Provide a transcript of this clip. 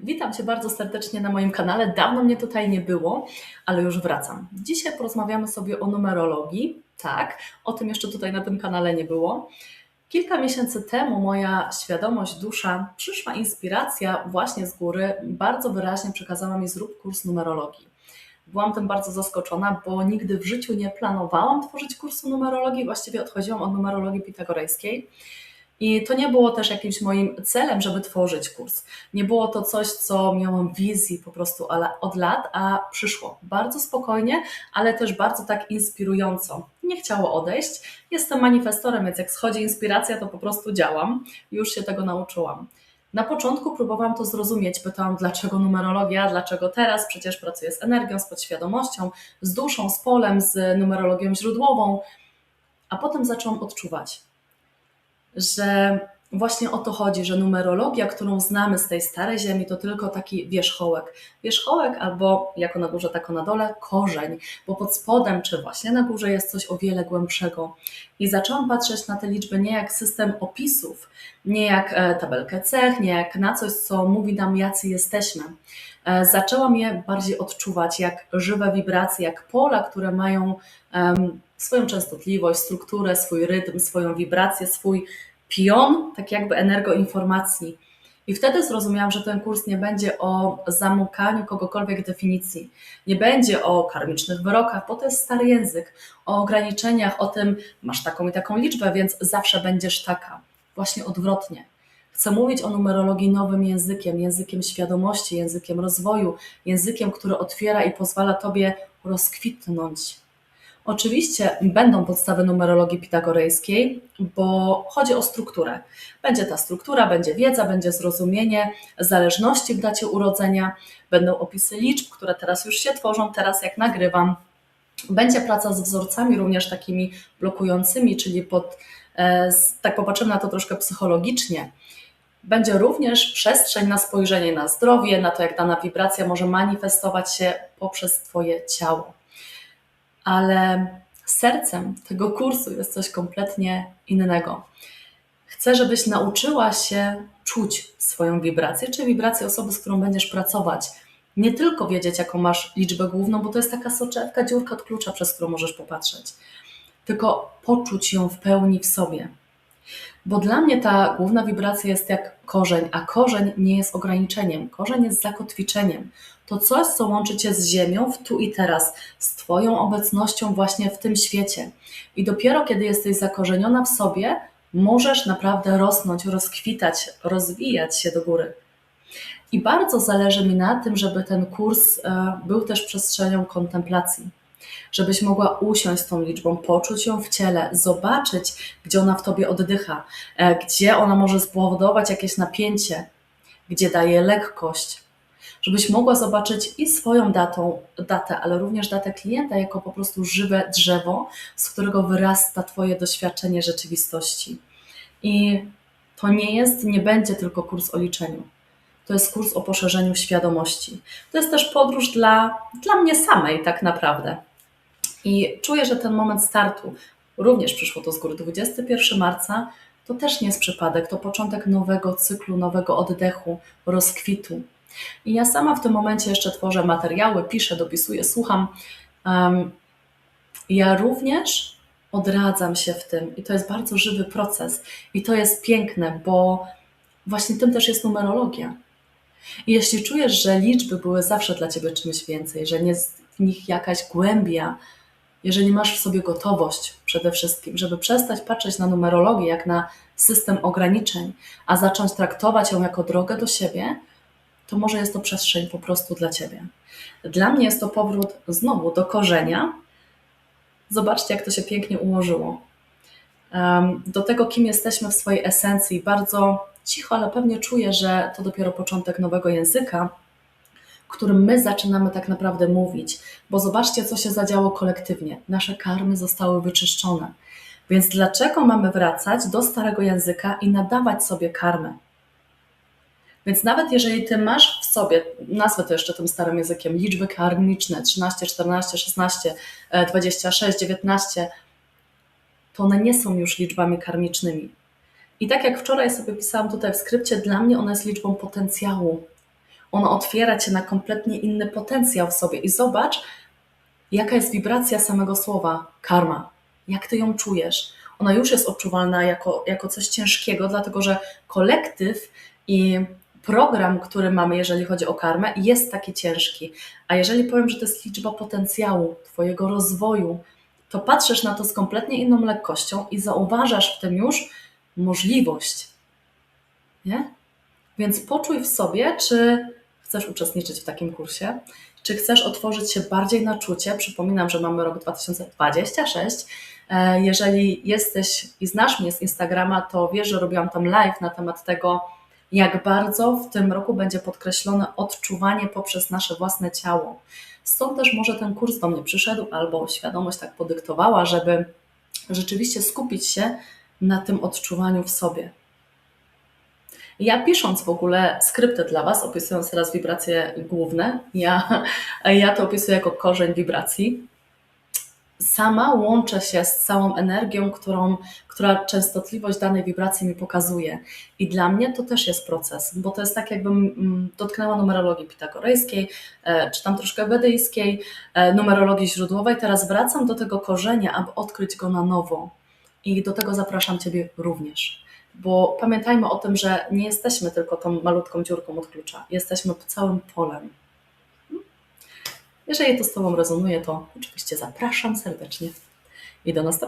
Witam Cię bardzo serdecznie na moim kanale. Dawno mnie tutaj nie było, ale już wracam. Dzisiaj porozmawiamy sobie o numerologii. Tak, o tym jeszcze tutaj na tym kanale nie było. Kilka miesięcy temu moja świadomość, dusza, przyszła inspiracja właśnie z góry, bardzo wyraźnie przekazała mi zrób kurs numerologii. Byłam tym bardzo zaskoczona, bo nigdy w życiu nie planowałam tworzyć kursu numerologii, właściwie odchodziłam od numerologii pitagorejskiej. I to nie było też jakimś moim celem, żeby tworzyć kurs. Nie było to coś, co miałam wizji po prostu od lat, a przyszło bardzo spokojnie, ale też bardzo tak inspirująco. Nie chciało odejść. Jestem manifestorem, więc jak schodzi inspiracja, to po prostu działam. Już się tego nauczyłam. Na początku próbowałam to zrozumieć, pytałam, dlaczego numerologia, dlaczego teraz, przecież pracuję z energią, z podświadomością, z duszą, z polem, z numerologią źródłową, a potem zaczęłam odczuwać że właśnie o to chodzi, że numerologia, którą znamy z tej starej ziemi, to tylko taki wierzchołek. Wierzchołek albo jako na górze, tako na dole, korzeń, bo pod spodem czy właśnie na górze jest coś o wiele głębszego. I zaczęłam patrzeć na te liczby nie jak system opisów, nie jak e, tabelkę cech, nie jak na coś, co mówi nam, jacy jesteśmy. E, zaczęłam je bardziej odczuwać jak żywe wibracje, jak pola, które mają um, swoją częstotliwość, strukturę, swój rytm, swoją wibrację, swój pion, tak jakby energoinformacji. I wtedy zrozumiałam, że ten kurs nie będzie o zamykaniu kogokolwiek definicji, nie będzie o karmicznych wyrokach, bo to jest stary język, o ograniczeniach, o tym, masz taką i taką liczbę, więc zawsze będziesz taka. Właśnie odwrotnie. Chcę mówić o numerologii nowym językiem, językiem świadomości, językiem rozwoju, językiem, który otwiera i pozwala Tobie rozkwitnąć, Oczywiście będą podstawy numerologii pitagorejskiej, bo chodzi o strukturę. Będzie ta struktura, będzie wiedza, będzie zrozumienie zależności w dacie urodzenia, będą opisy liczb, które teraz już się tworzą, teraz jak nagrywam. Będzie praca z wzorcami również takimi blokującymi, czyli pod, e, tak popatrzymy na to troszkę psychologicznie. Będzie również przestrzeń na spojrzenie na zdrowie, na to, jak dana wibracja może manifestować się poprzez Twoje ciało ale sercem tego kursu jest coś kompletnie innego. Chcę, żebyś nauczyła się czuć swoją wibrację, czy wibrację osoby, z którą będziesz pracować. Nie tylko wiedzieć, jaką masz liczbę główną, bo to jest taka soczewka, dziurka od klucza, przez którą możesz popatrzeć, tylko poczuć ją w pełni w sobie. Bo dla mnie ta główna wibracja jest jak korzeń, a korzeń nie jest ograniczeniem, korzeń jest zakotwiczeniem. To coś, co łączy cię z Ziemią w tu i teraz, z Twoją obecnością właśnie w tym świecie. I dopiero kiedy jesteś zakorzeniona w sobie, możesz naprawdę rosnąć, rozkwitać, rozwijać się do góry. I bardzo zależy mi na tym, żeby ten kurs e, był też przestrzenią kontemplacji żebyś mogła usiąść z tą liczbą, poczuć ją w ciele, zobaczyć, gdzie ona w tobie oddycha, e, gdzie ona może spowodować jakieś napięcie, gdzie daje lekkość, żebyś mogła zobaczyć i swoją datą, datę, ale również datę klienta jako po prostu żywe drzewo, z którego wyrasta Twoje doświadczenie rzeczywistości. I to nie jest, nie będzie tylko kurs o liczeniu. To jest kurs o poszerzeniu świadomości. To jest też podróż dla, dla mnie samej, tak naprawdę. I czuję, że ten moment startu, również przyszło to z góry, 21 marca, to też nie jest przypadek, to początek nowego cyklu, nowego oddechu, rozkwitu. I ja sama w tym momencie jeszcze tworzę materiały, piszę, dopisuję, słucham. Um, ja również odradzam się w tym i to jest bardzo żywy proces. I to jest piękne, bo właśnie tym też jest numerologia. I jeśli czujesz, że liczby były zawsze dla ciebie czymś więcej, że nie jest w nich jakaś głębia, jeżeli masz w sobie gotowość przede wszystkim, żeby przestać patrzeć na numerologię jak na system ograniczeń, a zacząć traktować ją jako drogę do siebie, to może jest to przestrzeń po prostu dla ciebie. Dla mnie jest to powrót znowu do korzenia. Zobaczcie, jak to się pięknie ułożyło. Do tego, kim jesteśmy w swojej esencji. Bardzo cicho, ale pewnie czuję, że to dopiero początek nowego języka, którym my zaczynamy tak naprawdę mówić. Bo zobaczcie, co się zadziało kolektywnie. Nasze karmy zostały wyczyszczone. Więc dlaczego mamy wracać do starego języka i nadawać sobie karmę? Więc nawet jeżeli ty masz w sobie, nazwę to jeszcze tym starym językiem, liczby karmiczne 13, 14, 16, 26, 19, to one nie są już liczbami karmicznymi. I tak jak wczoraj sobie pisałam tutaj w skrypcie, dla mnie ona jest liczbą potencjału. Ono otwiera cię na kompletnie inny potencjał w sobie i zobacz, jaka jest wibracja samego słowa karma. Jak ty ją czujesz? Ona już jest odczuwalna jako, jako coś ciężkiego, dlatego że kolektyw i program, który mamy, jeżeli chodzi o karmę, jest taki ciężki. A jeżeli powiem, że to jest liczba potencjału, Twojego rozwoju, to patrzysz na to z kompletnie inną lekkością i zauważasz w tym już możliwość. Nie? Więc poczuj w sobie, czy chcesz uczestniczyć w takim kursie, czy chcesz otworzyć się bardziej na czucie. Przypominam, że mamy rok 2026. E, Jeżeli jesteś i znasz mnie z Instagrama, to wiesz, że robiłam tam live na temat tego, jak bardzo w tym roku będzie podkreślone odczuwanie poprzez nasze własne ciało. Stąd też może ten kurs do mnie przyszedł, albo świadomość tak podyktowała, żeby rzeczywiście skupić się na tym odczuwaniu w sobie. Ja pisząc w ogóle skrypty dla Was, opisując teraz wibracje główne, ja, ja to opisuję jako korzeń wibracji. Sama łączę się z całą energią, którą, która częstotliwość danej wibracji mi pokazuje. I dla mnie to też jest proces, bo to jest tak, jakbym mm, dotknęła numerologii pitagorejskiej, e, czy tam troszkę wedyjskiej, e, numerologii źródłowej. Teraz wracam do tego korzenia, aby odkryć go na nowo. I do tego zapraszam Ciebie również. Bo pamiętajmy o tym, że nie jesteśmy tylko tą malutką dziurką od klucza. Jesteśmy całym polem. Jeżeli to z Tobą rezonuje, to oczywiście zapraszam serdecznie. I do następnego.